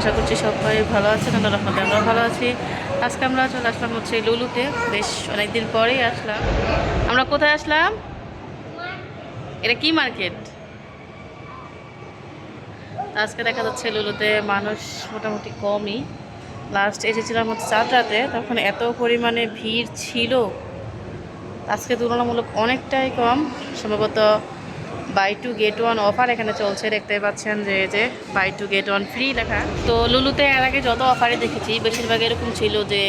আশা করছি সবাই ভালো আছেন আল্লাহ রহমতে আমরা ভালো আছি। আজকে আমরা চলে আসলাম হচ্ছে লুলুতে। বেশ অনেকদিন পরেই আসলাম। আমরা কোথায় আসলাম? এটা কি মার্কেট? আজকে দেখা যাচ্ছে লুলুতে মানুষ মোটামুটি কমই। লাস্ট এসেছিলাম হচ্ছে চার রাতে তখন এত পরিমাণে ভিড় ছিল। আজকে তুলনামূলক অনেকটাই কম, সম্ভবত buy two get one offer এখানে চলছে দেখতে পাচ্ছেন যে যে buy two get one free লেখা। তো লুলুতে এর আগে যত অফারে দেখেছি, বেশিরভাগ এরকম ছিল যে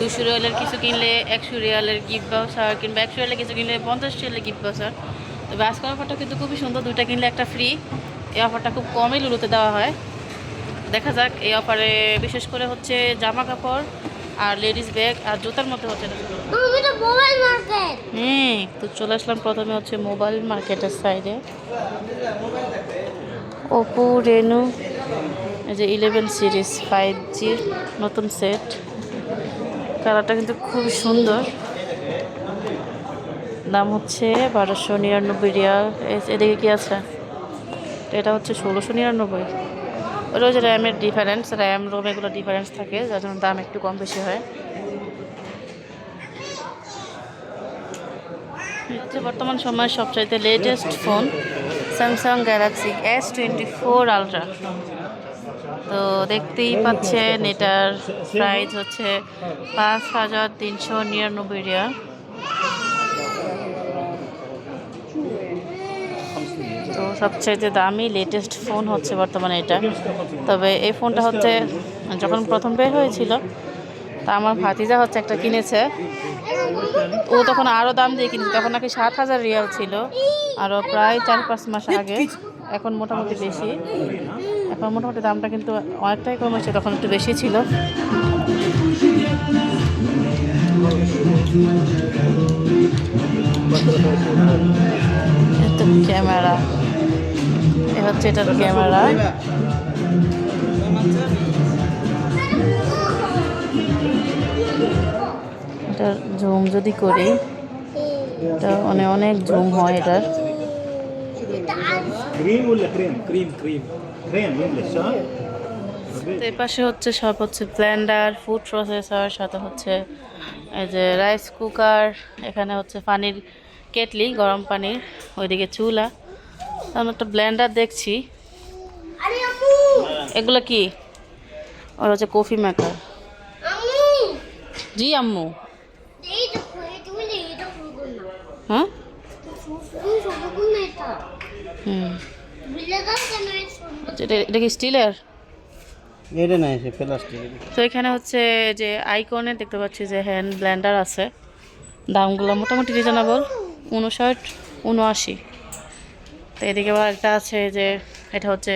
দুশো রিয়ালের কিছু কিনলে একশো রিয়ালের গিফট বাউসার কিংবা একশো রিয়ালের কিছু কিনলে পঞ্চাশ রিয়ালের গিফট বাউসার তবে আজকের অফারটা কিন্তু খুবই সুন্দর, দুইটা কিনলে একটা ফ্রি এই অফারটা খুব কমই লুলুতে দেওয়া হয়। দেখা যাক, এই অফারে বিশেষ করে হচ্ছে জামা কাপড় আর লেডিস ব্যাগ আর জুতার মধ্যে হচ্ছে। তো হ্যাঁ তো চলে আসলাম প্রথমে হচ্ছে মোবাইল মার্কেটের সাইডে ওপো রেনু এই যে ইলেভেন সিরিজ ফাইভ জির নতুন সেট কালারটা কিন্তু খুব সুন্দর। দাম হচ্ছে বারোশো নিরানব্বই রিয়াল। এদিকে কি আছে? এটা হচ্ছে ষোলোশো নিরানব্বই। হচ্ছে র্যামের ডিফারেন্স র্যাম রোম এগুলো ডিফারেন্স থাকে, যার জন্য দাম একটু কম বেশি হয়। বর্তমান সময়ের সবচাইতে latest phone Samsung Galaxy S twenty four ultra তো দেখতেই পাচ্ছেন, এটার প্রাইস হচ্ছে পাঁচ হাজার তিনশো নিরানব্বই রিয়াল। সবচাইতে দামি লেটেস্ট ফোন হচ্ছে বর্তমানে এটা। তবে এই ফোনটা হচ্ছে, যখন প্রথম বের হয়েছিল, তা আমার ভাতিজা হচ্ছে একটা কিনেছে। ও তখন আরও দাম দিয়ে কিনেছে, তখন নাকি সাত হাজার রিয়াল ছিল আরও প্রায় চার পাঁচ মাস আগে। এখন মোটামুটি বেশি। এখন মোটামুটি দামটা কিন্তু অনেকটাই কমেছে, তখন একটু বেশি ছিল। ক্যামেরা। এ হচ্ছে এটার ক্যামেরা। এটার জুম যদি করি এটা অনেক অনেক জুম হয় এটার। এর পাশে হচ্ছে সব হচ্ছে ব্লেন্ডার ফুড প্রসেসর সাথে হচ্ছে এই যে রাইস কুকার এখানে হচ্ছে পানির কেটলি গরম পানির ওইদিকে চুলা। আমি একটা ব্লেন্ডার দেখছি। এগুলো কি? ওর হচ্ছে কফি মেকার জি আম্মু। এই তো এই তুমি এটা? ফুলবো না হ্যাঁ না এটা হুম কি স্টিলের? এটা নাই সে প্লাস্টিক তো এখানে হচ্ছে যে আইকনে দেখতে পাচ্ছি যে হ্যান্ড ব্লেন্ডার আছে। দামগুলো মোটামুটি রিজনেবল উনষাট উনআশি। তো এদিকে আবার একটা আছে যে এটা হচ্ছে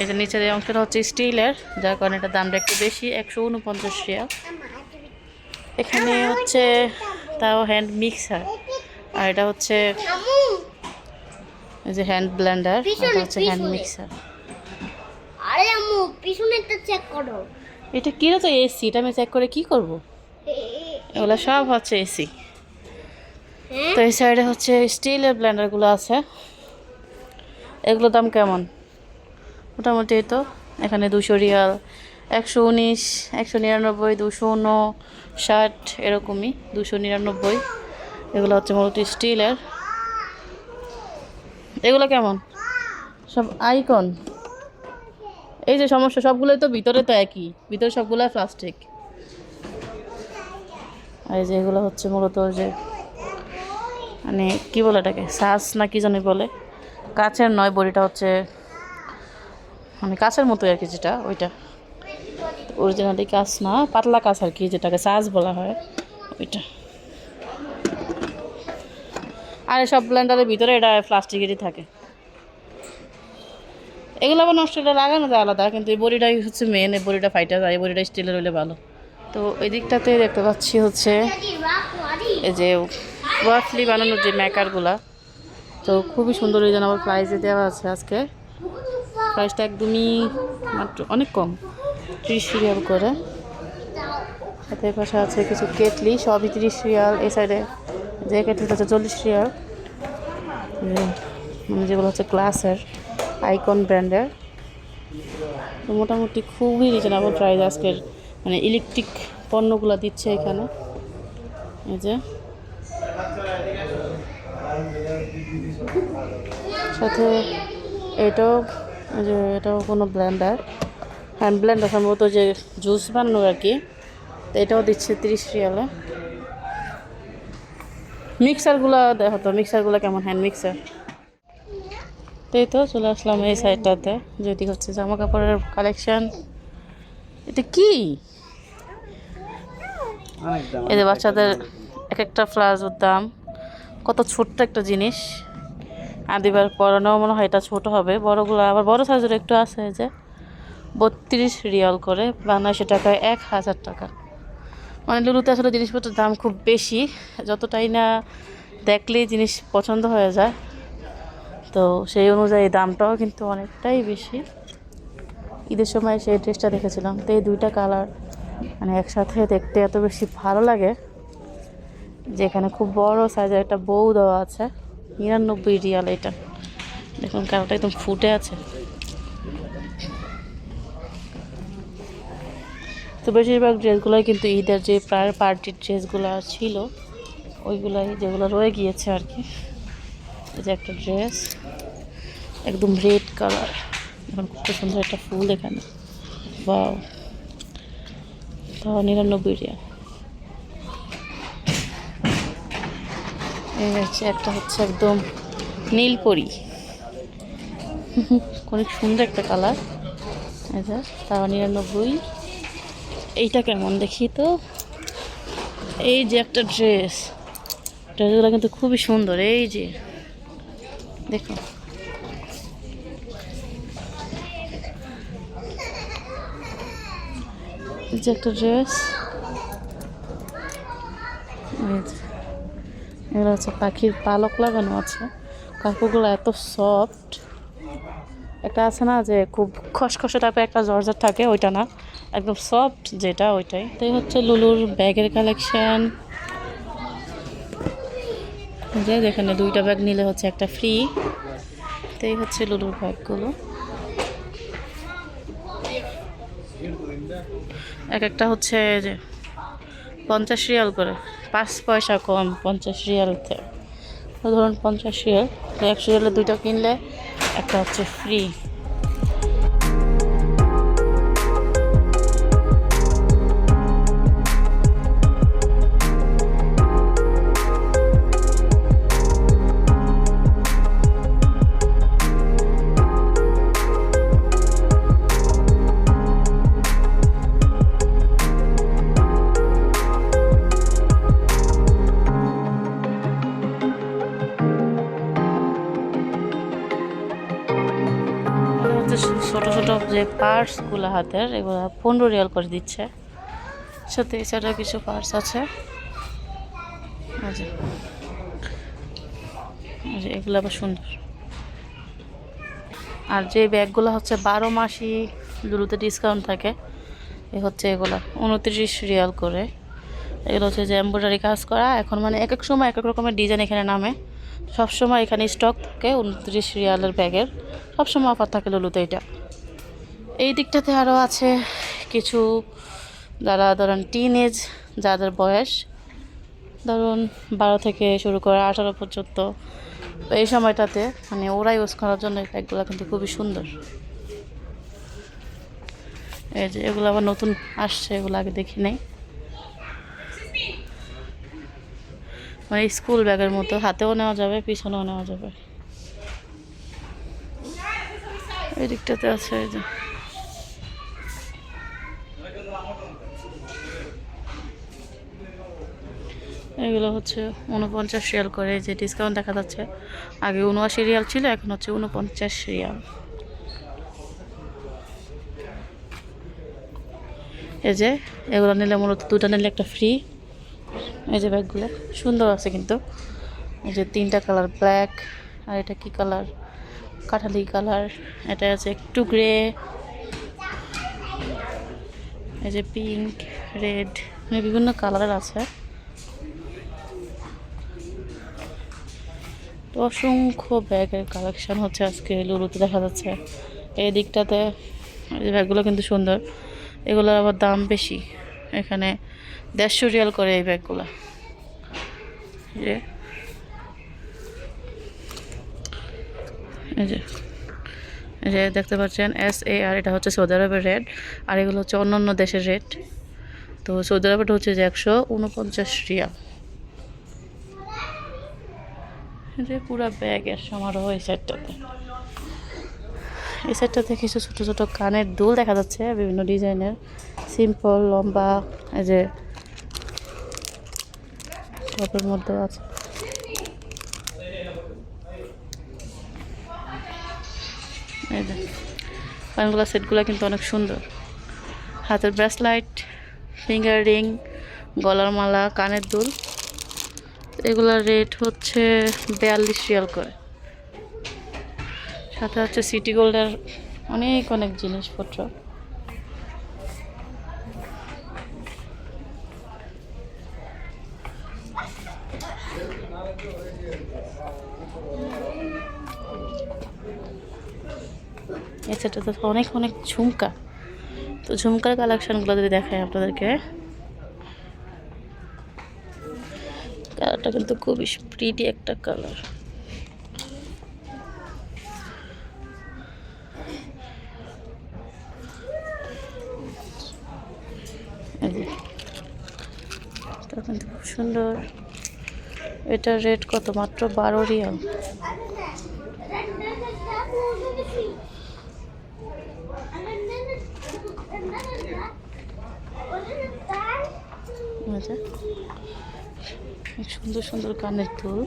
এই যে নিচের এই অংশটা হচ্ছে স্টিলের যার কারণে এটার দামটা একটু বেশি একশো উনপঞ্চাশ রিয়াল। এখানে হচ্ছে তাও হ্যান্ড মিক্সার আর এটা হচ্ছে এই যে হ্যান্ড ব্লেন্ডার এটা হচ্ছে হ্যান্ড মিক্সার আরে আম্মু পিছনেরটা চেক করো। এটা কী তো এসি এটা আমি চেক করে কি করব? এগুলো সব হচ্ছে এসি হ্যাঁ? তো এই সাইডে হচ্ছে স্টিলের ব্লেন্ডারগুলো আছে। এগুলোর দাম কেমন? মোটামুটি তো, এখানে দুশো রিয়াল, একশো উনিশ, একশো নিরানব্বই দুশো ষাট, এরকমই দুশো নিরানব্বই। এগুলো হচ্ছে মূলত স্টিলের। এগুলো কেমন? সব আইকন? এই যে সমস্যা, সবগুলোই তো ভিতরে তো একই, ভিতরে সবগুলো প্লাস্টিক। আর এই যে এগুলো হচ্ছে মূলত যে মানে কি বলে এটাকে, সাস না কি জানি বলে। কাছের নয়, বড়িটা হচ্ছে মানে কাছের মতোই আর কি যেটা, ওইটা। অরিজিনালি কাজ না, পাতলা কাজ আর কি, যেটাকে সাজ বলা হয়, ওইটা। আর সব ব্লেন্ডারের ভিতরে এটা প্লাস্টিকেরই থাকে। এগুলো আবার নষ্ট লাগানো যায় আলাদা, কিন্তু এই বড়িটাই হচ্ছে মেন এই বড়িটা ফাইটা যায় এই বড়িটা স্টিলের হলে ভালো। তো ওই দিকটাতে দেখতে পাচ্ছি হচ্ছে, এই যে ওয়াফলি বানানোর যে ম্যাকারগুলা তো খুবই সুন্দর এই জন্য আমার প্রাইসে দেওয়া আছে আজকে। প্রাইসটা একদমই মাত্র অনেক কম, ত্রিশ রিয়াল করে। সাথে পাশে আছে কিছু কেটলি, সবই তিরিশ রিয়াল। এই সাইডে যে কেটলিটা হচ্ছে চল্লিশ রিয়াল। মানে যেগুলো হচ্ছে ক্লাসের আইকন ব্র্যান্ডের তো মোটামুটি খুবই রিজনেবল প্রাইস আজকের। মানে ইলেকট্রিক পণ্যগুলো দিচ্ছে এখানে। এই যে। সাথে এটাও যে এটাও কোনো ব্ল্যান্ডার হ্যান্ড ব্ল্যান্ডার সম্ভবত যে জুস বানানোর আর কি। তো এটাও দিচ্ছে তিরিশ রিয়ালে মিক্সারগুলো দেখো তো মিক্সারগুলো কেমন হ্যান্ড মিক্সার তো এই তো চলে আসলাম এই সাইডটাতে যেটি হচ্ছে জামা কাপড়ের কালেকশন এটা কি? যে বাচ্চাদের এক একটা প্লাজোর দাম। কত ছোট্ট একটা জিনিস। আদিবার পরানো মনে হয় এটা ছোট হবে। বড়গুলো আবার বড় সাইজের একটু আছে যে। বত্রিশ রিয়াল করে, বাংলাদেশি টাকায় এক হাজার টাকা। মানে লুলুতে আসলে জিনিসপত্রের দাম খুব বেশি, যতটাই না দেখলেই জিনিস পছন্দ হয়ে যায়। তো সেই অনুযায়ী দামটাও কিন্তু অনেকটাই বেশি। ঈদের সময় সেই ড্রেসটা দেখেছিলাম। তো এই দুইটা কালার মানে একসাথে দেখতে এত বেশি ভালো লাগে। যে এখানে খুব বড় সাইজের একটা বউ দেওয়া আছে। নিরানব্বই রিয়াল এটা। দেখুন কালারটা একদম ফুটে আছে। তো বেশিরভাগ ড্রেসগুলোই কিন্তু ঈদের যে প্রায় পার্টির ড্রেসগুলো ছিল, ওইগুলাই যেগুলো রয়ে গিয়েছে আর কি। এই যে একটা ড্রেস একদম রেড কালার এখন কত সুন্দর একটা ফুল এখানে। বা নিরানব্বই রিয়া হচ্ছে একটা হচ্ছে একদম নীল নীলপরি। অনেক সুন্দর একটা কালার। যে তাও নিরানব্বই। এইটা কেমন দেখি তো? এই যে একটা ড্রেস। ড্রেসগুলো কিন্তু খুবই সুন্দর, এই যে। দেখো। এই যে একটা ড্রেস। এগুলো হচ্ছে পাখির পালক লাগানো আছে। কাকুগুলো এত সফট একটা আছে না যে খুব খসখসে টাইপের একটা জর্জার থাকে, ওইটা না। একদম সফট যেটা, ওইটাই। তাই হচ্ছে লুলুর ব্যাগের কালেকশন যে যেখানে দুইটা ব্যাগ নিলে হচ্ছে একটা ফ্রি তাই হচ্ছে লুলুর ব্যাগগুলো। এক একটা হচ্ছে যে পঞ্চাশ রিয়াল করে। পাঁচ পয়সা কম, পঞ্চাশ রিয়ালতে ধরুন পঞ্চাশ রিয়াল একশো রিয়ালে দুইটা কিনলে একটা হচ্ছে ফ্রি ছোট যে পার্টসগুলো হাতের, এগুলো পনেরো রিয়াল করে দিচ্ছে। সাথে এছাড়া কিছু পার্টস আছে। এই যে এগুলো আবার সুন্দর। আর যে ব্যাগগুলো হচ্ছে বারো মাসই লুলুতে ডিসকাউন্ট থাকে, এ হচ্ছে এগুলো, উনত্রিশ রিয়াল করে। এগুলো হচ্ছে যে এম্ব্রয়ডারি কাজ করা, এখন মানে এক এক সময় এক এক রকমের ডিজাইন এখানে নামে। সবসময় এখানে স্টক থাকে উনত্রিশ রিয়ালের ব্যাগের। সবসময় অফার থাকে লুলুতে এটা। এই দিকটাতে আরও আছে কিছু, যারা ধরেন টিন এজ যাদের বয়স, ধরুন বারো থেকে শুরু করে আঠারো পর্যন্ত, এই সময়টাতে মানে ওরা ইউজ করার জন্য এই ব্যাগগুলো কিন্তু খুবই সুন্দর। এই যে এগুলো আবার নতুন আসছে, এগুলো আগে দেখি নাই। মানে স্কুল ব্যাগের মতো, হাতেও নেওয়া যাবে, পিছনেও নেওয়া যাবে। এই দিকটাতে আছে এই যে। এগুলো হচ্ছে উনপঞ্চাশ রিয়াল করে, যে ডিসকাউন্ট দেখা যাচ্ছে। আগে উনআশি রিয়াল ছিল, এখন হচ্ছে উনপঞ্চাশ রিয়াল। এই যে, এগুলো নিলে মূলত দুটা নিলে একটা ফ্রি এই যে ব্যাগগুলো, সুন্দর আছে কিন্তু। এই যে তিনটা কালার ব্ল্যাক আর এটা কি কালার কাঠালি কালার এটা আছে একটু গ্রে এই যে পিঙ্ক রেড মানে বিভিন্ন কালারের আছে। তো অসংখ্য ব্যাগের কালেকশন হচ্ছে আজকে লুলুতে দেখা যাচ্ছে। এই দিকটাতে এই ব্যাগগুলো কিন্তু সুন্দর। এগুলোর আবার দাম বেশি। এখানে দেড়শো রিয়াল করে এই ব্যাগগুলো। যে। এই যে। যে দেখতে পাচ্ছেন এস এ আর এটা হচ্ছে সৌদি আরবের রেট। আর এগুলো হচ্ছে অন্য অন্য দেশের রেট। তো সৌদি আরবের হচ্ছে যে একশো উনপঞ্চাশ রিয়াল এই যে পুরো ব্যাগের সমারোহ এই সাইডটাতে এই সাইডটাতে কিছু ছোটো ছোটো কানের দুল দেখা যাচ্ছে, বিভিন্ন ডিজাইনের। সিম্পল লম্বা, এই যে টপের মধ্যে আছে। এই যে কানগুলো সেটগুলো কিন্তু অনেক সুন্দর। হাতের ব্রেসলাইট ফিঙ্গার রিং গলার মালা, কানের দুল। এগুলোর রেট হচ্ছে বিয়াল্লিশ রিয়াল করে। সাথে হচ্ছে সিটি গোল্ডের অনেক অনেক জিনিসপত্র। এছাড়া তো অনেক অনেক ঝুমকা। তো ঝুমকার কালেকশনগুলো যদি দেখায় আপনাদেরকে। কালারটা কিন্তু খুবই প্রিটি একটা কালার। এটা খুব সুন্দর। এটা রেট কত? মাত্র বারো রিয়াল আচ্ছা অনেক সুন্দর সুন্দর কানের দুল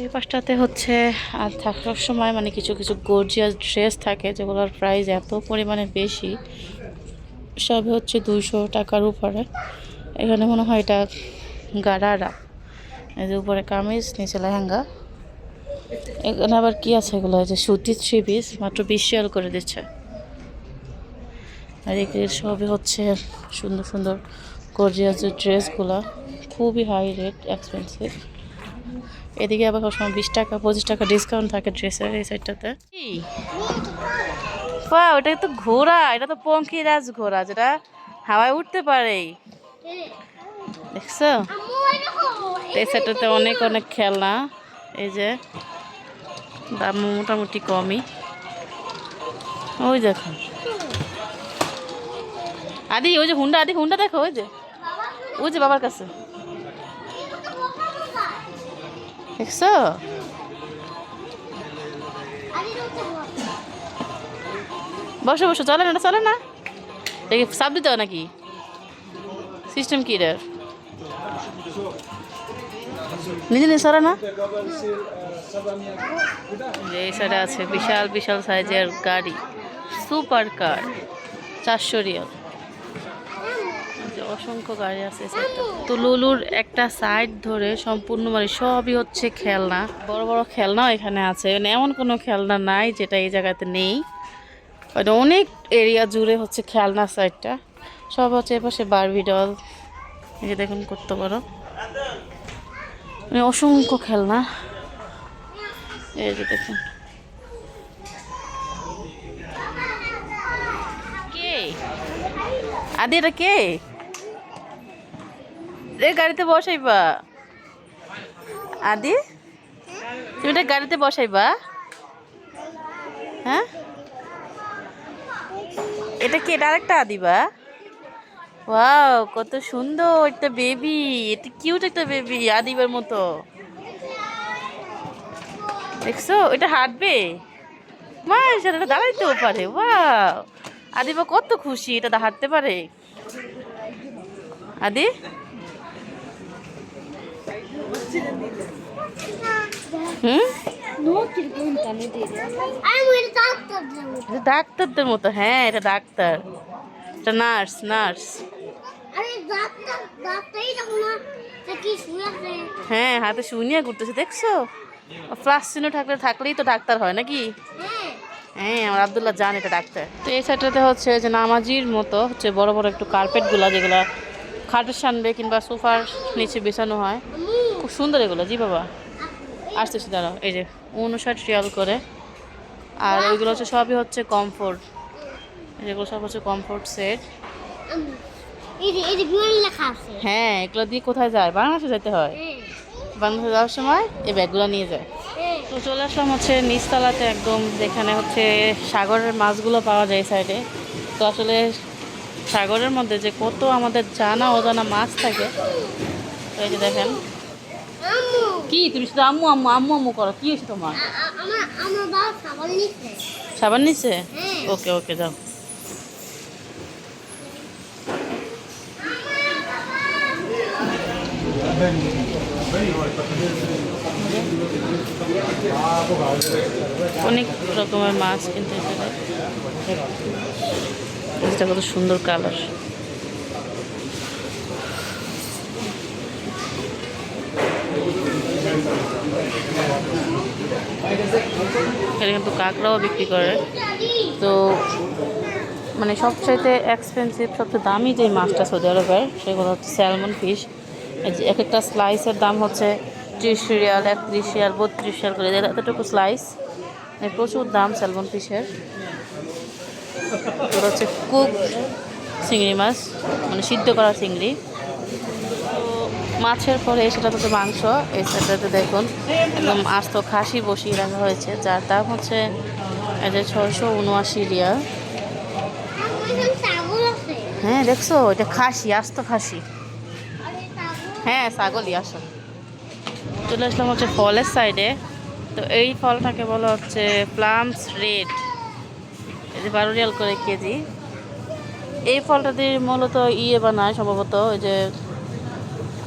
এই পাশটাতে হচ্ছে, আর থাকার সময় মানে কিছু কিছু গর্জিয়াস ড্রেস থাকে, যেগুলোর প্রাইস এত পরিমাণে বেশি। সবই হচ্ছে দুইশো টাকার উপরে। এখানে মনে হয় এটা গাড়ারা এই যে উপরে কামিজ, নিচে লেহেঙ্গা। এখানে আবার কি আছে এগুলো? যে সুতির থ্রি পিস, মাত্র বিশ রিয়াল করে দিচ্ছে। আর এগুলো সবই হচ্ছে সুন্দর সুন্দর গর্জিয়াস যে ড্রেসগুলো খুবই হাই রেট এক্সপেন্সিভ এদিকে আবার সবসময় বিশ টাকা, পঁচিশ টাকা ডিসকাউন্ট থাকে ড্রেসের এই সাইডটাতে বা ওটা তো ঘোড়া, এটা তো পঙ্কিরাজ ঘোড়া, যেটা হাওয়ায় উঠতে পারে। দেখছ? এই সাইডটাতে অনেক অনেক খেলনা। এই যে, দাম মোটামুটি কমই। ওই দেখো। আদি, ওই যে হুন্ডা, আদি, হুন্ডা দেখো, ওই যে। ওই যে বাবার কাছে। দেখছ? বসো বসো, চলে না চলে না। দেখি, সাপ দিতে হয় নাকি? সিস্টেম কি এটার? নিজে নিজে সরে না। যে সাইডে আছে, বিশাল বিশাল সাইজের গাড়ি। সুপার কার চারশো রিয়াল। অসংখ্য গাড়ি আছে তো লুলুর একটা সাইড ধরে সম্পূর্ণ মানে সবই হচ্ছে খেলনা। বড় বড় খেলনাও এখানে আছে। মানে এমন কোনো খেলনা নাই যেটা এই জায়গাতে নেই। মানে অনেক এরিয়া জুড়ে হচ্ছে খেলনা সাইডটা সব হচ্ছে এপাশে বারবি ডল এই যে দেখুন, কত বড়। মানে অসংখ্য খেলনা। এই যে দেখুন। কে? আদি, এটা কে? গাড়িতে বসাইবা। আদি, তুমি এটা গাড়িতে বসাইবা। হ্যাঁ? এটা কি, এটা আরেকটা আদিবা? ওয়াও, কত সুন্দর একটা বেবি। এটা কিউট একটা বেবি, আদিবার মতো। দেখছ, এটা হাঁটবে? দাঁড়াইতেও পারে আদিবা কত খুশি, এটা হাঁটতে পারে। আদি? ডাক্তারদের মতো হ্যাঁ এটা ডাক্তার। এটা নার্স নার্স। হ্যাঁ হাতে শুনিয়া ঘুরতেছে দেখছ? ফ্লাস চিহ্ন থাকলে থাকলেই তো ডাক্তার হয় নাকি? হ্যাঁ। আমার আবদুল্লাহ জান এটা ডাক্তার। তো এই সাইডটাতে হচ্ছে যে নামাজির মতো হচ্ছে বড় বড় একটু কার্পেটগুলো যেগুলো খাটের সানবে কিংবা সোফার নিচে বেছানো হয়। খুব সুন্দর এগুলো জি বাবা। আসতেছি দাঁড়াও এই যে উনষাট রিয়াল করে। আর ওইগুলো হচ্ছে সবই হচ্ছে কমফোর্ট। যেগুলো সব হচ্ছে কমফোর্ট সেট। হ্যাঁ এগুলো দিয়ে কোথায় যায়? বাংলাদেশে যেতে হয়। হ্যাঁ। বাংলাদেশে যাওয়ার সময় এই ব্যাগগুলো নিয়ে যায়। হ্যাঁ। তো চলে আসলাম হচ্ছে নিচতলাতে একদম যেখানে হচ্ছে সাগরের মাছগুলো পাওয়া যায় এই সাইডে। তো আসলে সাগরের মধ্যে যে কত আমাদের জানা অজানা মাছ থাকে তো এই যে দেখেন। কি তুমি শুধু আম্মু আম্মু আম্মু আম্মু করো কি হয়েছে তোমার? সাবান নিচ্ছে হ্যাঁ। ওকে ওকে যাও। অনেক রকমের মাছ কিন্তু এখানে। এটা কত সুন্দর কালার এখানে কিন্তু কাঁকড়াও বিক্রি করে। তো মানে সবচাইতে এক্সপেন্সিভ সবচেয়ে দামি যে মাছটা সৌদি আরবের সেগুলো হচ্ছে স্যালমন ফিশ এক একটা স্লাইসের দাম হচ্ছে ত্রিশ রিয়াল, একত্রিশ রিয়াল, বত্রিশ রিয়াল করে। এতটুকু স্লাইস প্রচুর দাম স্যালমন ফিশের ওটা হচ্ছে কুক চিংড়ি মাছ মানে সিদ্ধ করা চিংড়ি। মাছের পরে সেটা হচ্ছে মাংস, এই সেটাতে দেখুন, একদম আস্ত খাসি বসিয়ে রাখা হয়েছে, যার দাম হচ্ছে এই ছয়শো উনআশি আছে হ্যাঁ দেখছ, এটা খাসি, আস্ত খাসি। হ্যাঁ ছাগলই, আসো। চলে আসলাম হচ্ছে ফলের সাইডে তো এই ফলটাকে বলা হচ্ছে প্লামস রেড এই যে বারো রিয়াল করে কেজি। এই ফলটা দিয়ে মূলত ইয়ে বানায় সম্ভবত, ওই যে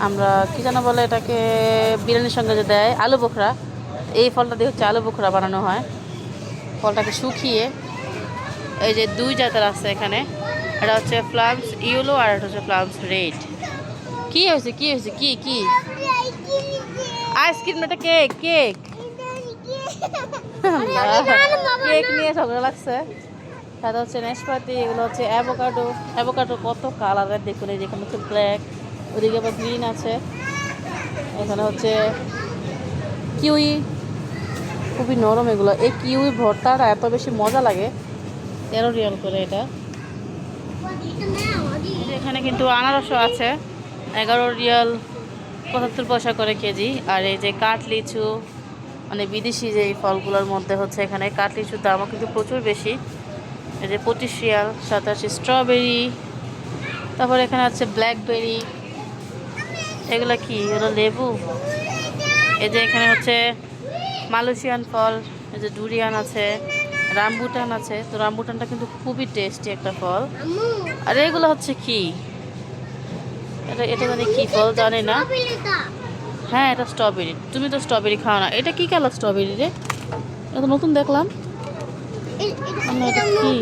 আমরা কি যেন বলে এটাকে বিরিয়ানির সঙ্গে যে দেয় আলু বোখরা। এই ফলটা দিয়ে হচ্ছে আলু বোখরা বানানো হয়। ফলটাকে শুকিয়ে এই যে দুই জাতের আছে এখানে। এটা হচ্ছে ফ্লামস ইউলো আর এটা হচ্ছে ফ্লামস রেড। কি হয়েছে কি হয়েছে কি কি? আইসক্রিম এটা কেক কেক। কেক নিয়ে ঝগড়া লাগছে। তারপর হচ্ছে নেশপাতি এগুলো হচ্ছে অ্যাভোকাডো। অ্যাভোকাডো কত কালারের দেখুন এই যেখানে হচ্ছে ব্ল্যাক ওদিকে আবার গ্রিন আছে। এখানে হচ্ছে কিউই। খুবই নরম এগুলো। এই কিউই ভর্তাটা এত বেশি মজা লাগে। তেরো রিয়াল করে এটা। এখানে কিন্তু আনারসও আছে। এগারো রিয়াল, পঁচাত্তর পয়সা করে কেজি। আর এই যে কাঠ লিচু মানে বিদেশি যে ফলগুলোর মধ্যে হচ্ছে এখানে কাঠ লিচুর দামও কিন্তু প্রচুর বেশি। এই যে পঁচিশ রিয়াল আছে স্ট্রবেরি তারপর এখানে আছে ব্ল্যাকবেরি এগুলো কি? এগুলো লেবু? এই যে এখানে হচ্ছে মালয়েশিয়ান ফল, এই যে ডুরিয়ান আছে, রামবুটান আছে। তো রামবুটানটা কিন্তু খুবই টেস্টি একটা ফল। আর এগুলো হচ্ছে কি? এটা এটা মানে কি ফল জানি না। হ্যাঁ এটা স্ট্রবেরি তুমি তো স্ট্রবেরি খাও না। এটা কি কালার স্ট্রবেরি রে? এটা নতুন দেখলাম। এটা কি?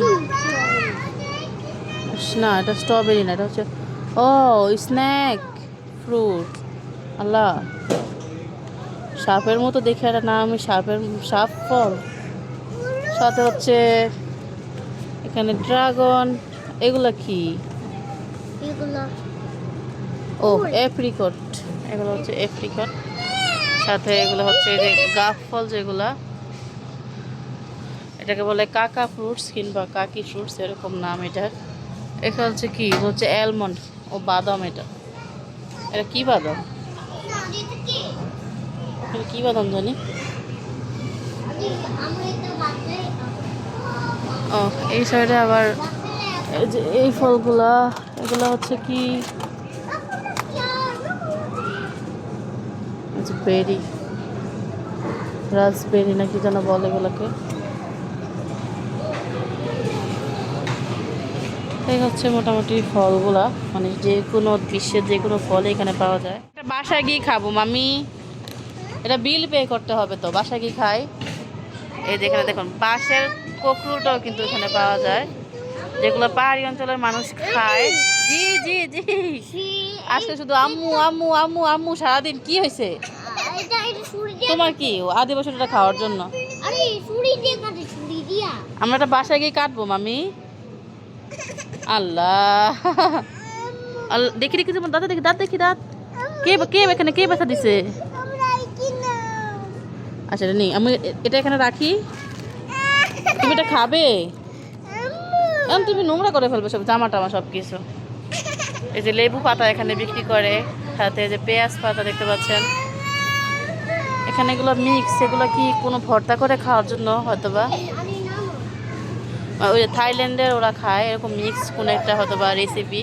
না, এটা স্ট্রবেরি না, এটা হচ্ছে ও স্ন্যাক ফ্রুট আল্লাহ সাপের মতো দেখে একটা নাম সাপের সাপ ফল। সাথে হচ্ছে এখানে ড্রাগন এগুলো কি? ও এপ্রিকট এগুলো হচ্ছে এপ্রিকট সাথে এগুলো হচ্ছে যে গাফ ফল যেগুলা এটাকে বলে কাকা ফ্রুটস কিংবা কাকি ফ্রুটস এরকম নাম এটার। এটা হচ্ছে কি? হচ্ছে অ্যালমন্ড ও বাদাম এটা। এটা কি বাদাম? কি বাদাম জানি? ও, এই সাইডে আবার এই যে এই ফলগুলা, এগুলো হচ্ছে কি? বেরি, রাসবেরি না কি যেন বলে এগুলোকে? এই হচ্ছে মোটামুটি ফলগুলা। মানে যে কোনো বিশ্বের যে কোনো ফল এখানে পাওয়া যায়। এটা বাসায় গিয়ে খাব মামি এটা বিল পে করতে হবে তো বাসায় গিয়ে খাই। এই যেখানে দেখুন বাঁশের কোকরুটাও কিন্তু এখানে পাওয়া যায়। যেগুলো পাহাড়ি অঞ্চলের মানুষ খায়। জি জি জি। আজকে শুধু আম্মু আম্মু আম্মু আম্মু সারাদিন কি হয়েছে? তোমার কি? আদিবাসীটা খাওয়ার জন্য। আমরা একটা বাসায় গিয়ে কাটবো মামি আল্লাহ। দেখি দেখি তোমার দাঁত, দেখি দাঁত দেখি, দাঁত। কে কে এখানে, কে ব্যথা দিছে? আচ্ছা নেই আমি এটা এখানে রাখি। তুমি এটা খাবে? তুমি নোংরা করে ফেলবে সব, জামা টামা সব কিছু এই যে লেবু পাতা এখানে বিক্রি করে, সাথে যে পেঁয়াজ পাতা দেখতে পাচ্ছেন। এখানে এগুলো মিক্স এগুলো কি কোনো ভর্তা করে খাওয়ার জন্য হয়তো বা আরে না ওই যে থাইল্যান্ডের ওরা খায়, এরকম মিক্স কোনো একটা হয়তো বা রেসিপি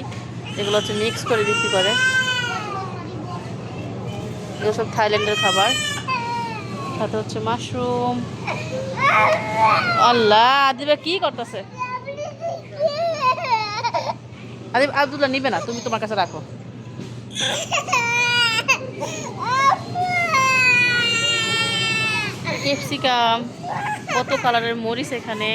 যেগুলো হচ্ছে মিক্স করে বিক্রি করে। এগুলো সব থাইল্যান্ডের খাবার। সাথে হচ্ছে মাশরুম আল্লাহ, আদিবা কি করতেছে? আদিব, আব্দুল্লাহ নিবে না, তুমি তোমার কাছে রাখো। ক্যাপসিকাম, কত কালারের মরিচ এখানে।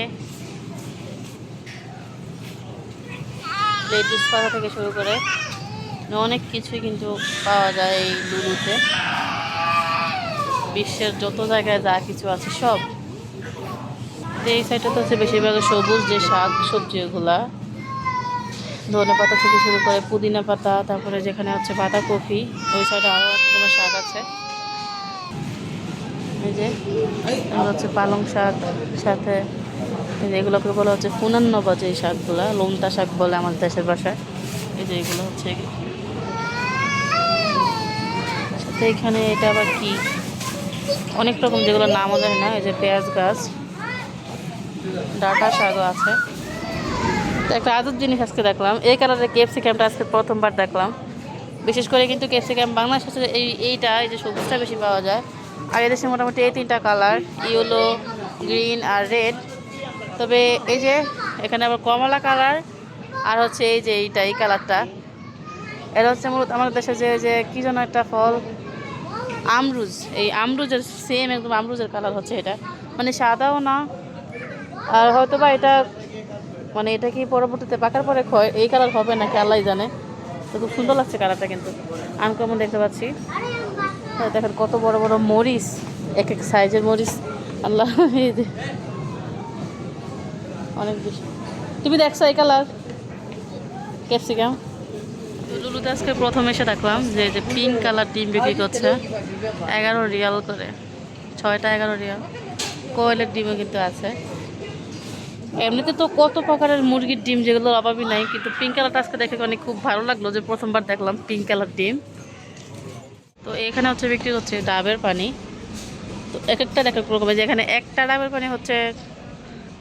লেটুস পাতা থেকে শুরু করে অনেক কিছুই কিন্তু পাওয়া যায় এই লুলুতে। বিশ্বের যত জায়গায় যা কিছু আছে সব। এই সাইডে তো হচ্ছে বেশিরভাগ সবুজ যে শাক সবজি ওগুলা ধনে পাতা থেকে শুরু করে পুদিনা পাতা, তারপরে যেখানে হচ্ছে বাঁধাকপি, ওই সাইডে আরও একটা তোমার শাক আছে। এই যে হচ্ছে পালং শাক, সাথে এগুলোকে বলা হচ্ছে ফুনান্নবা যে শাকগুলো লমতা শাক বলে আমাদের দেশের ভাষায়। এই যে এগুলো হচ্ছে সাথে এখানে এটা আবার কি? অনেক রকম যেগুলো নামও জানি না, এই যে পেঁয়াজ গাছ, ডাটা শাকও আছে। একটা আজব জিনিস আজকে দেখলাম, এই কালারের কেএফসি ক্যাম্পটা আজকে প্রথমবার দেখলাম। বিশেষ করে কিন্তু কেএফসি ক্যাম্প বাংলাদেশে এই, এইটা, এই যে সবুজটা বেশি পাওয়া যায়। আর এদেশে মোটামুটি এই তিনটা কালার ইয়েলো গ্রিন আর রেড তবে এই যে এখানে আবার কমলা কালার, আর হচ্ছে এই যে এইটা, এই কালারটা। এটা হচ্ছে মূলত আমাদের দেশে যে যে কী যেন একটা ফল? আমরুজ। এই আমরুজের সেম একদম আমরুজের কালার হচ্ছে এটা। মানে সাদাও না, আর হয়তো বা এটা মানে এটা কি পরবর্তীতে পাকার পরে ক্ষয় এই কালার হবে নাকি আল্লাহ জানে। তো খুব সুন্দর লাগছে কালারটা কিন্তু। আনকমন দেখতে পাচ্ছি? আর দেখেন কত বড় বড় মরিচ, এক এক সাইজের মরিচ। আল্লাহ অনেক বেশি। তুমি দেখছ এই কালার ক্যাপসিকাম লুলুতে আজকে প্রথম এসে দেখলাম যে যে পিঙ্ক কালার ডিম বিক্রি করছে। এগারো রিয়াল করে। ছয়টা এগারো রিয়াল। কোয়েলের ডিমও কিন্তু আছে। এমনিতে তো কত প্রকারের মুরগির ডিম যেগুলোর অভাবই নাই, কিন্তু পিঙ্ক কালারটা আজকে দেখে অনেক খুব ভালো লাগল যে প্রথমবার দেখলাম পিঙ্ক কালার ডিম। তো এখানে হচ্ছে বিক্রি হচ্ছে ডাবের পানি। তো এক একটা এক এক রকমের যেখানে একটা ডাবের পানি হচ্ছে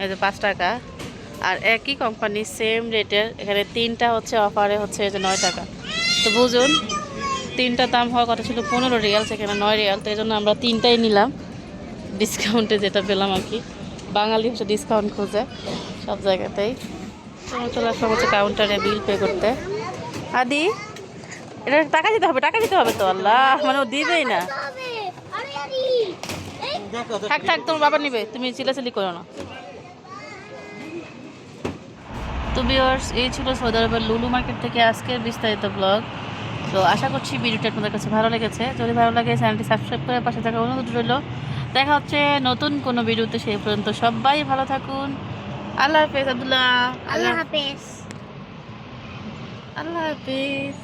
এই যে পাঁচ টাকা। আর একই কোম্পানি সেম রেটের এখানে তিনটা হচ্ছে অফারে হচ্ছে এই যে নয় টাকা। তো বুঝুন তিনটা দাম হওয়ার কথা ছিল পনেরো রিয়াল সেখানে নয় রিয়াল তো এই জন্য আমরা তিনটাই নিলাম। ডিসকাউন্টে যেটা পেলাম আর কি। বাঙালি হচ্ছে ডিসকাউন্ট খোঁজে সব জায়গাতেই। তো চলে আসলাম হচ্ছে কাউন্টারে বিল পে করতে। আদি এটা টাকা দিতে হবে টাকা দিতে হবে তো আল্লাহ মানে ও দিবেই না। থাক থাক তোমার বাবা নিবে তুমি চিলাচিলি করো না। তো বিয়ার্স এই ছিল সৌদি আরবের লুলু মার্কেট থেকে আজকের বিস্তারিত ব্লগ তো আশা করছি ভিডিওটা আপনাদের কাছে ভালো লেগেছে। যদি ভালো লাগে চ্যানেলটি সাবস্ক্রাইব করে পাশে থাকা অনুরোধ রইল। দেখা হচ্ছে নতুন কোনো ভিডিওতে সেই পর্যন্ত সবাই ভালো থাকুন। আল্লাহ হাফেজ আবদুল্লাহ। আল্লাহ হাফেজ। আল্লাহ হাফেজ।